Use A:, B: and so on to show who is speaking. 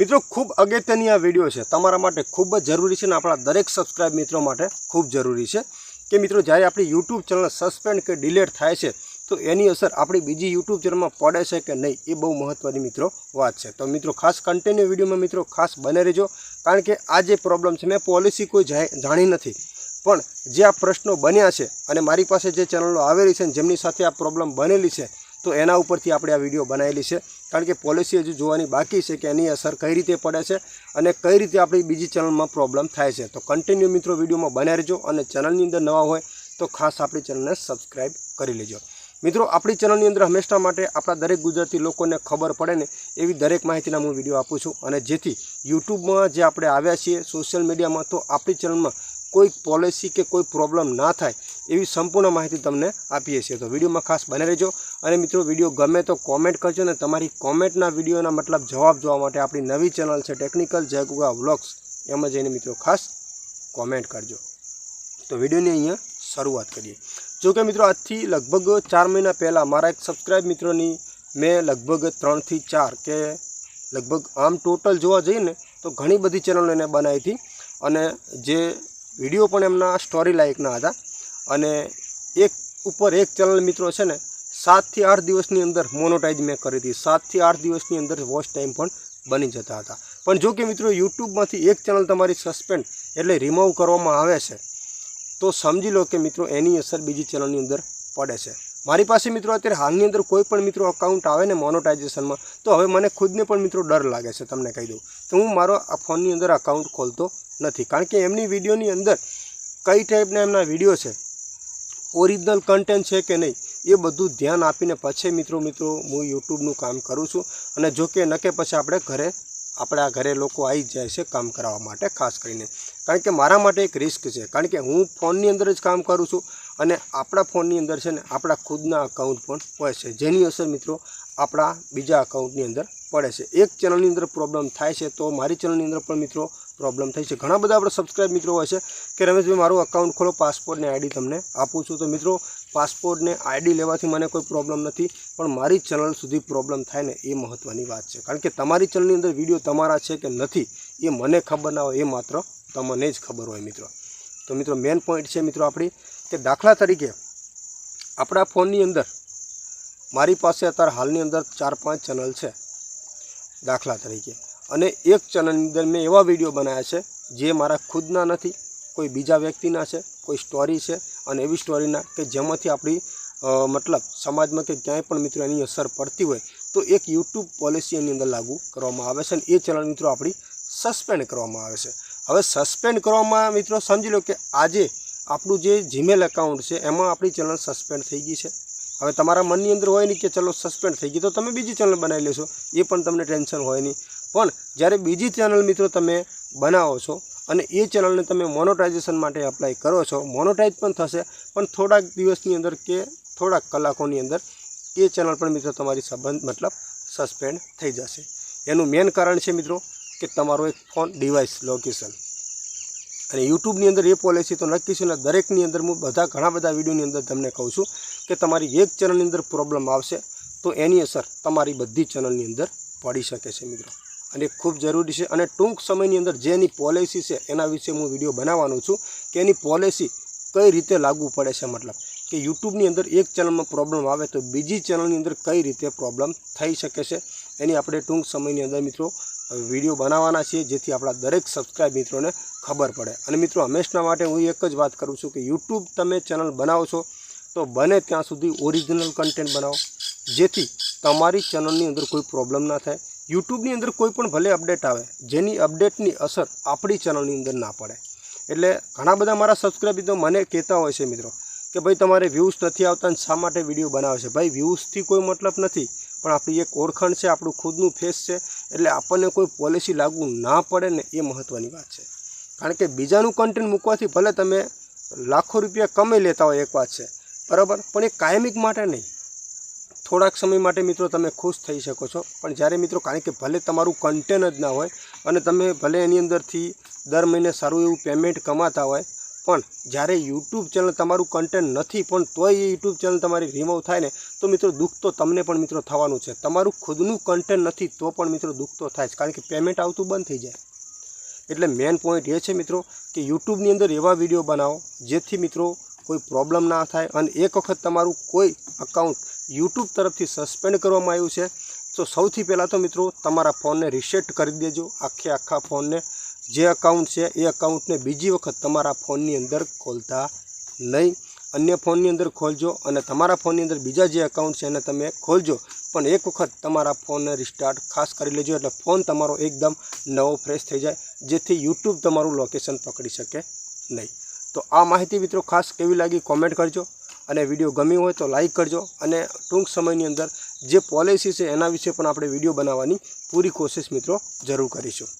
A: મિત્રો, ખૂબ અગત્યની આ વીડિયો છે. તમારા માટે ખૂબ જ જરૂરી છે અને આપણા દરેક સબસ્ક્રાઇબ મિત્રો માટે ખૂબ જરૂરી છે. કે મિત્રો, જ્યારે આપણી યુટ્યુબ ચેનલ સસ્પેન્ડ કે ડિલેટ થાય છે, તો એની અસર આપણી બીજી યુટ્યુબ ચેનલમાં પડે છે કે નહીં, એ બહુ મહત્ત્વની મિત્રો વાત છે. તો મિત્રો, ખાસ કન્ટિન્યુ વિડીયોમાં મિત્રો ખાસ બને રહેજો, કારણ કે આ જે પ્રોબ્લેમ છે, મેં પોલિસી કોઈ જાણી નથી. પણ જે આ પ્રશ્નો બન્યા છે, અને મારી પાસે જે ચેનલો આવેલી છે જેમની સાથે આ પ્રોબ્લેમ બનેલી છે તો એના ઉપરથી આપણે આ વીડિયો બનાવેલી છે. કારણ કે પોલિસી હજુ જોવાની બાકી છે કે એની અસર કઈ રીતે પડે છે અને કઈ રીતે આપણી બીજી ચેનલમાં પ્રોબ્લેમ થાય છે. તો કન્ટિન્યુ મિત્રો વિડીયોમાં બનાવી રહેજો અને ચેનલની અંદર નવા હોય તો ખાસ આપણી ચેનલને સબસ્ક્રાઈબ કરી લેજો. મિત્રો, આપણી ચેનલની અંદર હંમેશા માટે આપણા દરેક ગુજરાતી લોકોને ખબર પડે ને એવી દરેક માહિતીના હું વીડિયો આપું છું. અને જેથી યુટ્યુબમાં જે આપણે આવ્યા છીએ સોશિયલ મીડિયામાં તો આપણી ચેનલમાં કોઈ પોલિસી કે કોઈ પ્રોબ્લેમ ના થાય, એવી સંપૂર્ણ માહિતી તમને આપીએ છીએ. તો વિડીયોમાં ખાસ બને રહેજો. અને મિત્રો, વીડિયો ગમે તો કોમેન્ટ કરજો ને તમારી કોમેન્ટના વિડીયોના મતલબ જવાબ જોવા માટે આપણી નવી ચેનલ છે ટેકનિકલ જયગુગા વ્લોગ્સ એમાં જઈને મિત્રો ખાસ કોમેન્ટ કરજો. તો વિડીયોની અહીંયા શરૂઆત કરીએ. જો કે મિત્રો, આજથી લગભગ ચાર મહિના પહેલાં મારા એક સબસ્ક્રાઇબ મિત્રોની મેં લગભગ ત્રણથી ચાર કે લગભગ આમ ટોટલ જોવા જઈએ ને, તો ઘણી બધી ચેનલો એને બનાવી હતી. અને જે વીડિયો પણ એમના સ્ટોરી લાયકના હતા. અને એક ઉપર એક ચેનલ મિત્રો છે ને, સાતથી આઠ દિવસની અંદર મોનોટાઈઝ મેં કરી હતી. સાતથી આઠ દિવસની અંદર વોચ ટાઈમ પણ બની જતા હતા. પણ જો કે મિત્રો, યુટ્યુબમાંથી એક ચેનલ તમારી સસ્પેન્ડ એટલે રિમૂવ કરવામાં આવે છે, તો સમજી લો કે મિત્રો, એની અસર બીજી ચેનલની અંદર પડે છે. મારી પાસે મિત્રો અત્યારે હાલની અંદર કોઈ પણ મિત્રો અકાઉન્ટ આવે ને મોનોટાઇઝેશનમાં તો હવે મને ખુદને પણ મિત્રો ડર લાગે છે, તમને કહી દઉં. તો હું મારો આ ફોનની અંદર અકાઉન્ટ ખોલતો નથી. કારણ કે એમની વિડીયોની અંદર કઈ ટાઈપના એમના વીડિયો છે ઓરિજિનલ કન્ટેન્ટ છે કે નહીં, એ બધું ધ્યાન આપીને પછી મિત્રો મિત્રો, હું યુટ્યુબનું કામ કરું છું. અને જો કે ન કે પછી આપણે ઘરે, આપણા ઘરે લોકો આવી જાય છે કામ કરાવવા માટે, ખાસ કરીને. કારણ કે મારા માટે એક રિસ્ક છે. કારણ કે હું ફોનની અંદર જ કામ કરું છું. અને આપણા ફોનની અંદર છે ને, આપણા ખુદના અકાઉન્ટ પણ હોય છે. જેની અસર મિત્રો આપણા બીજા અકાઉન્ટની અંદર પડે છે. એક ચેનલની અંદર પ્રોબ્લેમ થાય છે તો મારી ચેનલની અંદર પણ મિત્રો પ્રોબ્લેમ થઈ છે. ઘણા બધા આપણા સબસ્ક્રાઈબ મિત્રો હોય છે કે રમેશભાઈ મારું અકાઉન્ટ ખોલો પાસપોર્ટને આઈડી તમને આપું છું. તો મિત્રો પાસપોર્ટને આઈડી લેવાથી મને કોઈ પ્રોબ્લેમ નથી, પણ મારી ચેનલ સુધી પ્રોબ્લેમ થાય ને એ મહત્ત્વની વાત છે. કારણ કે તમારી ચેનલની અંદર વીડિયો તમારા છે કે નથી, એ મને ખબર ના હોય, એ માત્ર તમને જ ખબર હોય મિત્રો. તો મિત્રો મેઇન પોઈન્ટ છે મિત્રો આપણી કે દાખલા તરીકે આપણા ફોનની અંદર, મારી પાસે અત્યારે હાલની અંદર ચાર પાંચ ચેનલ છે, દાખલા તરીકે. અને એક ચેનલની અંદર મેં એવા વીડિયો બનાવ્યા છે, જે મારા ખુદના નથી, કોઈ બીજા વ્યક્તિના છે, કોઈ સ્ટોરી છે, અને એવી સ્ટોરીના કે જેમાંથી આપણી મતલબ સમાજમાં કે ક્યાંય પણ મિત્રો એની અસર પડતી હોય, તો એક યુટ્યુબ પોલિસી એની અંદર લાગુ કરવામાં આવે છે અને એ ચેનલ મિત્રો આપણી સસ્પેન્ડ કરવામાં આવે છે. હવે સસ્પેન્ડ કરવામાં મિત્રો સમજી લો કે આજે આપણું જે જીમેલ એકાઉન્ટ છે, એમાં આપણી ચેનલ સસ્પેન્ડ થઈ ગઈ છે. હવે તમારા મનની અંદર હોય નહીં કે ચલો સસ્પેન્ડ થઈ ગઈ, તો તમે બીજી ચેનલ બનાવી લેશો. એ પણ તમને ટેન્શન હોય નહીં. પણ જ્યારે બીજી ચેનલ મિત્રો તમે બનાવો છો અને એ ચેનલને તમે મોનોટાઇઝેશન માટે એપ્લાય કરો છો મોનોટાઇઝ પણ થશે, પણ થોડાક દિવસની અંદર કે થોડાક કલાકોની અંદર એ ચેનલ પણ મિત્રો તમારી સંબંધ મતલબ સસ્પેન્ડ થઈ જશે. એનું મેઇન કારણ છે મિત્રો કે તમારો એક ફોન ડિવાઇસ લોકેશન અને યુટ્યુબની અંદર એ પોલિસી તો નક્કી છે ને દરેકની અંદર હું બધા ઘણા બધા વિડીયોની અંદર તમને કહું છું કે તમારી એક ચેનલની અંદર પ્રોબ્લેમ આવશે તો એની અસર તમારી બધી ચેનલની અંદર પડી શકે છે મિત્રો. અને ખૂબ જરૂરી છે અને ટૂંક સમયની અંદર જે એની પોલિસી છે એના વિશે હું વીડિયો બનાવવાનો છું કે એની પોલિસી કઈ રીતે લાગુ પડે છે મતલબ કે યુટ્યુબની અંદર એક ચેનલમાં પ્રોબ્લેમ આવે તો બીજી ચેનલની અંદર કઈ રીતે પ્રોબ્લેમ થઈ શકે છે એની આપણે ટૂંક સમયની અંદર મિત્રો વીડિયો બનાવવાના છીએ, જેથી આપણા દરેક સબસ્ક્રાઇબ મિત્રોને ખબર પડે. અને મિત્રો, હંમેશના માટે હું એક જ વાત કરું છું કે યુટ્યુબ તમે ચેનલ બનાવો છો, તો બને ત્યાં સુધી ઓરિજિનલ કન્ટેન્ટ બનાવો, જેથી તમારી ચેનલની અંદર કોઈ પ્રોબ્લેમ ના થાય. યુટ્યુબની અંદર કોઈ પણ ભલે અપડેટ આવે, જેની અપડેટની અસર આપણી ચેનલની અંદર ના પડે. એટલે ઘણા બધા મારા સબસ્ક્રાઇબ તો મને કહેતા હોય છે મિત્રો, કે ભાઈ તમારે વ્યૂઝ નથી આવતા અને શા માટે વીડિયો બનાવે છે? ભાઈ વ્યૂઝથી કોઈ મતલબ નથી, પણ આપણી એક ઓળખાણ છે, આપણું ખુદનું ફેસ છે. એટલે આપણને કોઈ પોલિસી લાગુ ના પડે ને એ મહત્ત્વની વાત છે. કારણ કે બીજાનું કન્ટેન્ટ મૂકવાથી ભલે તમે લાખો રૂપિયા કમાઈ લેતા હોય એક વાત છે, બરાબર? પણ એ કાયમિક માટે નહીં. થોડાક સમય માટે મિત્રો તમે ખુશ થઈ શકો છો. પણ જ્યારે મિત્રો કારણ કે ભલે તમારું કન્ટેન્ટ જ ના હોય અને તમે ભલે એની અંદરથી દર મહિને સારું એવું પેમેન્ટ કમાતા હોય પણ જ્યારે યુટ્યુબ ચેનલ તમારું કન્ટેન્ટ નથી, પણ તોય એ યુટ્યુબ ચેનલ તમારી રિમૂવ થાય ને, તો મિત્રો દુઃખ તો તમને પણ મિત્રો થવાનું છે. તમારું ખુદનું કન્ટેન્ટ નથી, તો પણ મિત્રો દુઃખ તો થાય છે. કારણ કે પેમેન્ટ આવતું બંધ થઈ જાય. એટલે મેઇન પોઈન્ટ એ છે મિત્રો કે યુટ્યુબની અંદર એવા વીડિયો બનાવો, જેથી મિત્રો કોઈ પ્રોબ્લેમ ના થાય અને એક વખત તમારું કોઈ અકાઉન્ટ યુટ્યુબ તરફથી સસ્પેન્ડ કરવામાં આવ્યું છે, તો સૌથી પહેલાં તો મિત્રો તમારા ફોનને રિસેટ કરી દેજો. આખે આખા ફોનને જે અકાઉન્ટ છે, એ અકાઉન્ટને બીજી વખત તમારા ફોનની અંદર ખોલતા નહીં. અન્ય ફોનની અંદર ખોલજો અને તમારા ફોનની અંદર બીજા જે અકાઉન્ટ છે, એને તમે ખોલજો. પણ એક વખત તમારા ફોનને રિસ્ટાર્ટ ખાસ કરી લેજો, એટલે ફોન તમારો એકદમ નવો ફ્રેશ થઈ જાય, જેથી યુટ્યુબ તમારું લોકેશન પકડી શકે નહીં. તો આ માહિતી મિત્રો ખાસ કેવી લાગી કોમેન્ટ કરજો અને વીડિયો ગમી હોય તો લાઈક કરજો અને ટૂંક સમયની અંદર જે પોલિસી છે, એના વિશે પણ આપણે વીડિયો બનાવવાની પૂરી કોશિશ મિત્રો જરૂર કરીશું.